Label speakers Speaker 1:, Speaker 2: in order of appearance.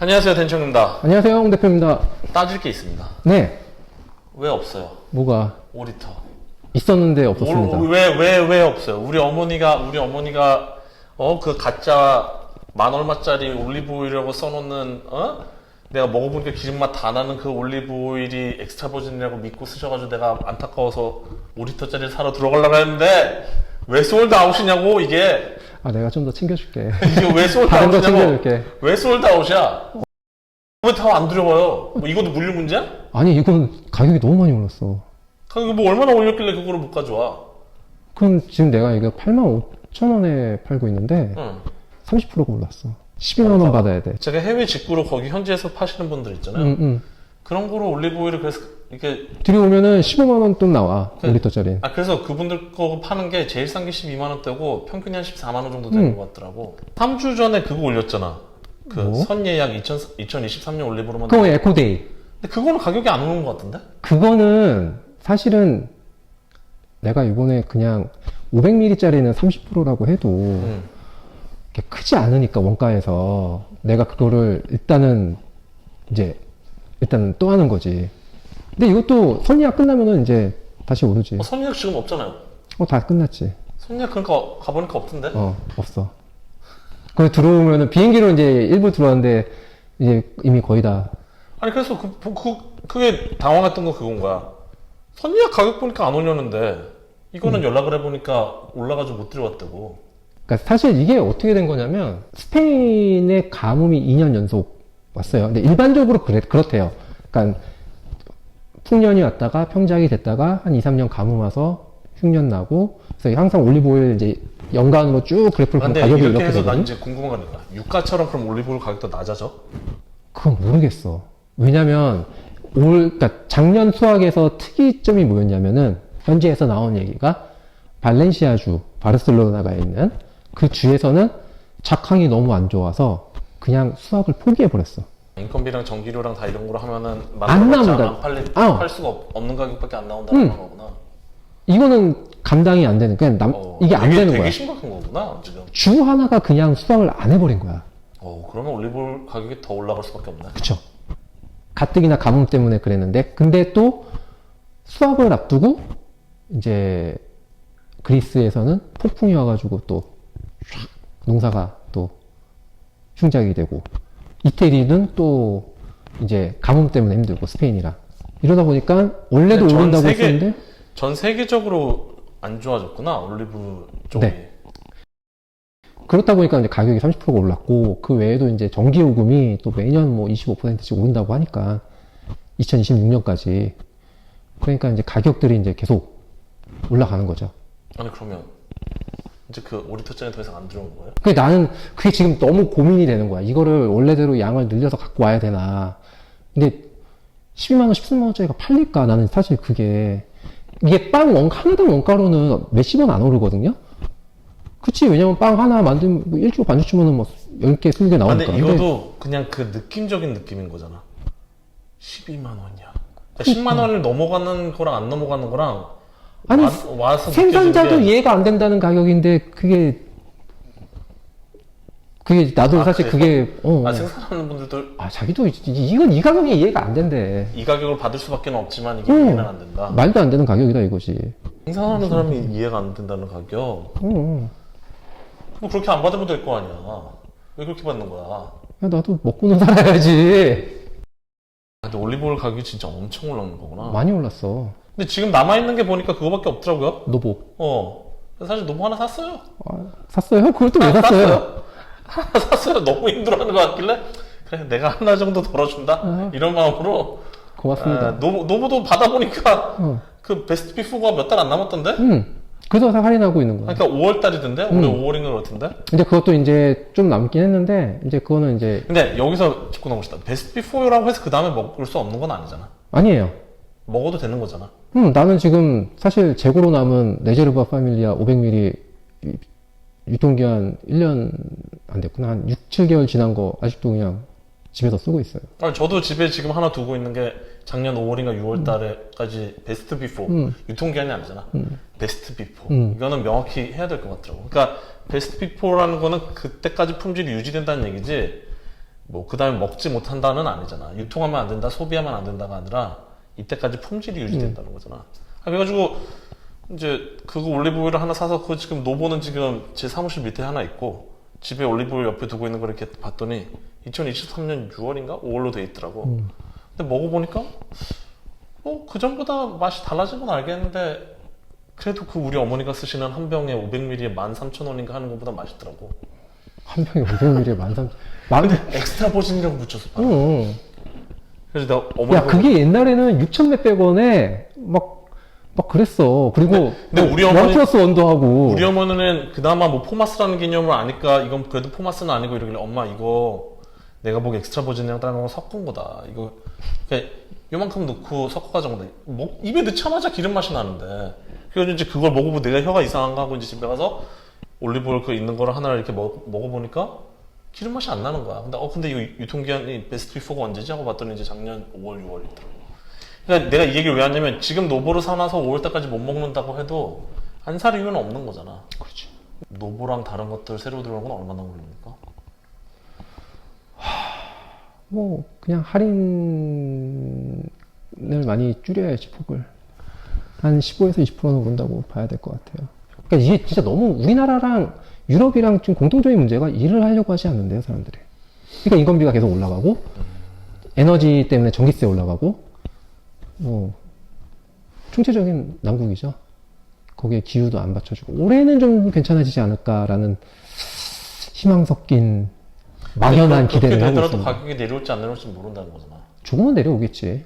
Speaker 1: 안녕하세요, 댄청입니다.
Speaker 2: 안녕하세요, 홍 대표입니다.
Speaker 1: 따질 게 있습니다.
Speaker 2: 네,
Speaker 1: 왜 없어요?
Speaker 2: 뭐가
Speaker 1: 오리터.
Speaker 2: 있었는데 없었습니다.
Speaker 1: 왜, 왜, 왜 없어요? 우리 어머니가, 우리 어머니가, 어, 그 가짜 만 얼마짜리 올리브 오일이라고 써놓는, 어? 내가 먹어보니까 기름맛 다 나는 그 올리브 오일이 엑스트라 버진이라고 믿고 쓰셔가지고 내가 안타까워서 5리터짜리를 사러 들어가려고 했는데, 왜 솔드 아웃이냐고, 이게.
Speaker 2: 아, 내가 좀 더 챙겨줄게.
Speaker 1: 이게 왜 솔드
Speaker 2: 다른 거
Speaker 1: 아웃이냐고.
Speaker 2: 챙겨줄게.
Speaker 1: 왜 솔드 아웃이야? 왜다안 두려워요? 뭐 이것도 물류 문제야?
Speaker 2: 아니, 이건 가격이 너무 많이 올랐어.
Speaker 1: 가격이 뭐 얼마나 올렸길래 그거를 못 가져와?
Speaker 2: 그럼 지금 내가 이거 8만 5천 원에 팔고 있는데
Speaker 1: 응.
Speaker 2: 30%가 올랐어. 12만 원 받아야 돼.
Speaker 1: 제가 해외 직구로 거기 현지에서 파시는 분들 있잖아요.
Speaker 2: 응, 응.
Speaker 1: 그런 거로 올리브 오일을 그래서 이렇게
Speaker 2: 들여오면은 15만 원 돈 나와.
Speaker 1: 그-
Speaker 2: 5리터짜리.
Speaker 1: 아 그래서 그분들 거 파는 게 제일 싼 게 12만 원대고 평균이 한 14만 원 정도 되는
Speaker 2: 음.
Speaker 1: 것 같더라고. 3주 전에 그거 올렸잖아. 그
Speaker 2: 뭐?
Speaker 1: 선 예약 2000, 2023년 올리브로만.
Speaker 2: 그거 에코데이.
Speaker 1: 근데 그거는 가격이 안 오른 것 같은데?
Speaker 2: 그거는 사실은 내가 이번에 그냥 500ml짜리는 30%라고 해도
Speaker 1: 응.
Speaker 2: 이렇게 크지 않으니까 원가에서 내가 그거를 일단은 이제 일단 또 하는 거지. 근데 이것도 선의약 끝나면은 이제 다시 오르지.
Speaker 1: 어, 선예약 지금 없잖아요.
Speaker 2: 어, 다 끝났지.
Speaker 1: 선예약 그러니까 가보니까 없던데?
Speaker 2: 어, 없어. 그래 들어오면은 비행기로 이제 일부 들어왔는데 이제 이미 거의 다.
Speaker 1: 아니 그래서 그, 그, 그 그게 당황했던 거 그건 거야. 선예약 가격 보니까 안 올렸는데 이거는 연락을 해보니까 올라가지고 못 들어왔다고.
Speaker 2: 그러니까 사실 이게 어떻게 된 거냐면 스페인의 가뭄이 2년 연속 왔어요. 근데 일반적으로 그래, 그렇대요. 그러니까 풍년이 왔다가 평작이 됐다가 한 2, 3년 가뭄 와서 흉년 나고 그래서 항상 올리브오일 이제 연간으로 쭉 그래프를 보면
Speaker 1: 근데
Speaker 2: 가격이
Speaker 1: 이렇게
Speaker 2: 이렇게
Speaker 1: 해서 난
Speaker 2: 되거든.
Speaker 1: 이제 궁금한 거니까 유가처럼 그럼 올리브오일 가격도 낮아져?
Speaker 2: 그건 모르겠어. 왜냐면 올 그러니까 작년 수학에서 특이점이 뭐였냐면은 현지에서 나온 얘기가 발렌시아주 바르셀로나가 있는 그 주에서는 작황이 너무 안 좋아서 그냥 수학을 포기해 버렸어.
Speaker 1: 인건비랑 전기료랑 다 이런 거로 하면은
Speaker 2: 안 나온다.
Speaker 1: 안 팔릴
Speaker 2: 어.
Speaker 1: 팔 수가 없, 는 가격밖에 안 나온다는
Speaker 2: 응.
Speaker 1: 거구나.
Speaker 2: 이거는 감당이 안 되는 그냥 남,
Speaker 1: 어,
Speaker 2: 이게 안 되는
Speaker 1: 되게
Speaker 2: 거야.
Speaker 1: 심각한 거구나 지금.
Speaker 2: 주 하나가 그냥 수학을 안 해버린 거야.
Speaker 1: 어 그러면 올리브오일 가격이 더 올라갈 수밖에 없네.
Speaker 2: 그쵸. 가뜩이나 가뭄 때문에 그랬는데, 근데 또 수학을 앞두고, 이제, 그리스에서는 폭풍이 와가지고 또, 쫙 농사가 또 흉작이 되고, 이태리는 또, 이제, 가뭄 때문에 힘들고, 스페인이랑. 이러다 보니까, 원래도
Speaker 1: 전
Speaker 2: 오른다고
Speaker 1: 세계-
Speaker 2: 했었는데,
Speaker 1: 전 세계적으로 안 좋아졌구나 올리브 쪽이.
Speaker 2: 네. 그렇다 보니까 이제 가격이 30%가 올랐고, 그 외에도 이제 전기 요금이 또 매년 뭐 25%씩 오른다고 하니까, 2026년까지. 그러니까 이제 가격들이 이제 계속 올라가는 거죠.
Speaker 1: 아니 그러면 이제 그 5리터짜리 더 이상 안 들어오는 거예요?
Speaker 2: 그 나는 그게 지금 너무 고민이 되는 거야. 이거를 원래대로 양을 늘려서 갖고 와야 되나. 근데 12만 원, 13만 원짜리가 팔릴까? 나는 사실 그게, 이게 빵 원, 하나당 원가로는 몇십 원 안 오르거든요? 그치. 왜냐면 빵 하나 만들면 뭐 일주일 반주치면은 뭐 10개, 20개
Speaker 1: 아,
Speaker 2: 나오니까.
Speaker 1: 근데 이것도 그냥 그 느낌적인 느낌인 거잖아. 12만 원이야. 10만 원을 넘어가는 거랑 안 넘어가는 거랑
Speaker 2: 아니,
Speaker 1: 와, 와서
Speaker 2: 생산자도
Speaker 1: 느껴지는 게
Speaker 2: 이해가 안 된다는 가격인데, 그게, 그게, 나도
Speaker 1: 아,
Speaker 2: 사실
Speaker 1: 그래요?
Speaker 2: 그게, 어.
Speaker 1: 아, 생산하는 분들도
Speaker 2: 아, 자기도, 이- 이건 이 가격이 이해가 안 된대.
Speaker 1: 이 가격을 받을 수밖에 없지만 이게
Speaker 2: 응.
Speaker 1: 이해는 안 된다.
Speaker 2: 말도 안 되는 가격이다, 이거지.
Speaker 1: 생산하는 사람이 이해가 안 된다는 가격.
Speaker 2: 어, 어.
Speaker 1: 뭐 그렇게 안 받으면 될 거 아니야. 왜 그렇게 받는 거야?
Speaker 2: 야, 나도 먹고는 살아야지.
Speaker 1: 근데 올리브오일 가격이 진짜 엄청 올라오는 거구나.
Speaker 2: 많이 올랐어.
Speaker 1: 근데 지금 남아있는 게 보니까 그거밖에 없더라고요.
Speaker 2: 노보.
Speaker 1: 어. 사실 너무 하나 샀어요.
Speaker 2: 아, 샀어요? 그걸 또 왜
Speaker 1: 아,
Speaker 2: 샀어요?
Speaker 1: 하나 샀어요. 너무 힘들어하는 것 같길래 그래 내가 하나 정도 덜어준다
Speaker 2: 아.
Speaker 1: 이런 마음으로
Speaker 2: 고맙습니다.
Speaker 1: 아, 노, 노브도 받아보니까
Speaker 2: 어.
Speaker 1: 그 베스트 비포가 몇 달 안 남았던데?
Speaker 2: 응. 그래서 다 할인하고 있는 거야.
Speaker 1: 그러니까 5월 달이던데? 올해
Speaker 2: 음.
Speaker 1: 5월인 것 같은데?
Speaker 2: 근데 그것도 이제 좀 남긴 했는데, 이제 그거는 이제,
Speaker 1: 근데 여기서 짚고 넘어시다. 베스트 비포라고 해서 그 다음에 먹을 수 없는 건 아니잖아.
Speaker 2: 아니에요.
Speaker 1: 먹어도 되는 거잖아.
Speaker 2: 음, 나는 지금 사실 재고로 남은 레제르바 파밀리아 500ml 유- 유통기한 1년 안 됐구나. 한 6, 7개월 지난 거 아직도 그냥 집에서 쓰고 있어요.
Speaker 1: 아니, 저도 집에 지금 하나 두고 있는 게 작년 5월인가 6월 달에까지 베스트 비포.
Speaker 2: 음.
Speaker 1: 유통기한이 아니잖아. 베스트 비포.
Speaker 2: 음.
Speaker 1: 이거는 명확히 해야 될 것 같더라고. 그러니까 베스트 비포라는 거는 그때까지 품질이 유지된다는 얘기지 뭐 그 다음에 먹지 못한다는 아니잖아. 유통하면 안 된다, 소비하면 안 된다가 아니라 이때까지 품질이 유지된다는 거잖아. 아, 그래가지고 이제 그거 올리브오일을 하나 사서 그 지금 노보는 지금 제 사무실 밑에 하나 있고 집에 올리브오일 옆에 두고 있는 걸 이렇게 봤더니 2023년 6월인가 5월로 돼 있더라고. 근데 먹어보니까 어 그전보다 맛이 달라진 건 알겠는데 그래도 그 우리 어머니가 쓰시는 한 병에 500ml에 13,000원인가 하는 것보다 맛있더라고.
Speaker 2: 한 병에 500ml에 만 삼, 만,
Speaker 1: 엑스트라 버진이라고 붙여서 팔아.
Speaker 2: 응.
Speaker 1: 그래서 내가 어머니
Speaker 2: 야, 그게 옛날에는 6천 몇백 원에 막, 막 그랬어. 그리고
Speaker 1: 근데
Speaker 2: 뭐
Speaker 1: 우리 어머니-
Speaker 2: 원 플러스 원도 하고.
Speaker 1: 우리 어머니는 그나마 뭐 포마스라는 개념을 아니까 이건 그래도 포마스는 아니고 이러길래 엄마 이거 내가 보기 엑스트라 버진이랑 다른 거 섞은 거다. 이거 그냥 요만큼 넣고 섞어가지고 먹- 먹- 입에 넣자마자 기름 맛이 나는데 그래서 이제 그걸 먹어보고 내가 혀가 이상한가 하고 이제 집에 가서 올리브오일 그 있는 거를 하나를 이렇게 먹, 먹어보니까 기름 맛이 안 나는 거야. 근데 어 근데 이거 유통기한이 베스트 비포가 언제지 하고 봤더니 이제 작년 5월 6월이더라고. 그러니까 내가 이 얘기를 왜 하냐면 지금 노보를 사놔서 5월 때까지 못 먹는다고 해도 안 살 이유는 없는 거잖아.
Speaker 2: 그렇지.
Speaker 1: 노보랑 다른 것들 새로 들어온 건 얼마나 걸립니까?
Speaker 2: 뭐, 그냥 할인을 많이 줄여야지, 폭을. 한 15에서 20%는 오른다고 봐야 될 것 같아요. 그러니까 이게 진짜 너무 우리나라랑 유럽이랑 지금 공통적인 문제가 일을 하려고 하지 않는데요, 사람들이. 그러니까 인건비가 계속 올라가고, 에너지 때문에 전기세 올라가고, 뭐, 총체적인 난국이죠. 거기에 기후도 안 받쳐주고, 올해는 좀 괜찮아지지 않을까라는 희망 섞인 막연한 기대를 하고 있습니다.
Speaker 1: 가격이 내려올지 안 내려올지 모른다는 거잖아.
Speaker 2: 조금은 내려오겠지.